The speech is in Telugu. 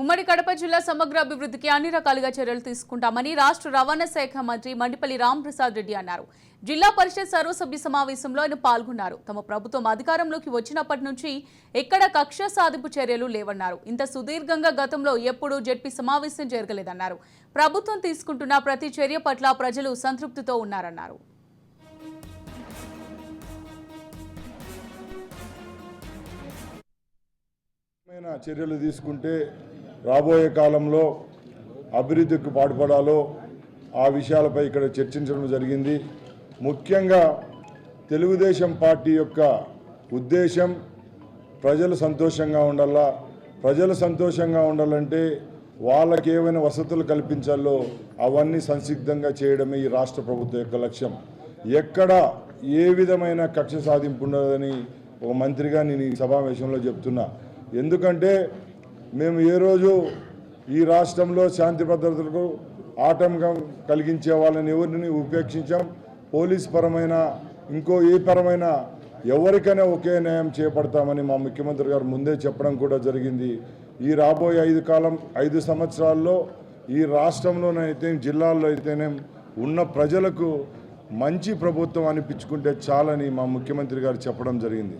ఉమ్మడి కడప జిల్లా సమగ్ర అభివృద్ధికి అన్ని రకాలుగా చర్యలు తీసుకుంటామని రాష్ట్ర రవాణా శాఖ మంత్రి మండిపల్లి రాంప్రసాద్ రెడ్డి అన్నారు. జిల్లా పరిషత్ సర్వసభ్య సమావేశంలో ఆయన పాల్గొన్నారు. తమ ప్రభుత్వం అధికారంలోకి వచ్చినప్పటి నుంచి ఎక్కడ కక్ష సాధింపు చర్యలు లేవన్నారు. ఇంత సుదీర్ఘంగా గతంలో ఎప్పుడూ జడ్పీ సమావేశం జరగలేదన్నారు. ప్రభుత్వం తీసుకుంటున్న ప్రతి చర్య పట్ల ప్రజలు సంతృప్తితో ఉన్నారన్నారు. చర్యలు తీసుకుంటే రాబోయే కాలంలో అభివృద్ధికి పాటుపడాలో ఆ విషయాలపై ఇక్కడ చర్చించడం జరిగింది. ముఖ్యంగా తెలుగుదేశం పార్టీ యొక్క ఉద్దేశం ప్రజలు సంతోషంగా ఉండాలా? ప్రజలు సంతోషంగా ఉండాలంటే వాళ్ళకి ఏమైనా వసతులు కల్పించాలో అవన్నీ సంసిద్ధంగా చేయడమే ఈ రాష్ట్ర ప్రభుత్వం యొక్క లక్ష్యం. ఎక్కడ ఏ విధమైన కక్ష సాధింపు ఉండదని ఒక మంత్రిగా నేను ఈ సమావేశంలో చెప్తున్నా. ఎందుకంటే మేము ఏ రోజు ఈ రాష్ట్రంలో శాంతి భద్రతలకు ఆటంకం కలిగించే వాళ్ళని ఎవరిని ఉపేక్షించాం? పోలీస్ పరమైన ఇంకో ఏ పరమైన ఎవరికైనా ఒకే న్యాయం చేపడతామని మా ముఖ్యమంత్రి గారు ముందే చెప్పడం కూడా జరిగింది. ఈ రాబోయే ఐదు కాలం ఐదు సంవత్సరాల్లో ఈ రాష్ట్రంలోనైతే జిల్లాల్లో అయితేనే ఉన్న ప్రజలకు మంచి ప్రభుత్వం అనిపించుకుంటే చాలని మా ముఖ్యమంత్రి గారు చెప్పడం జరిగింది.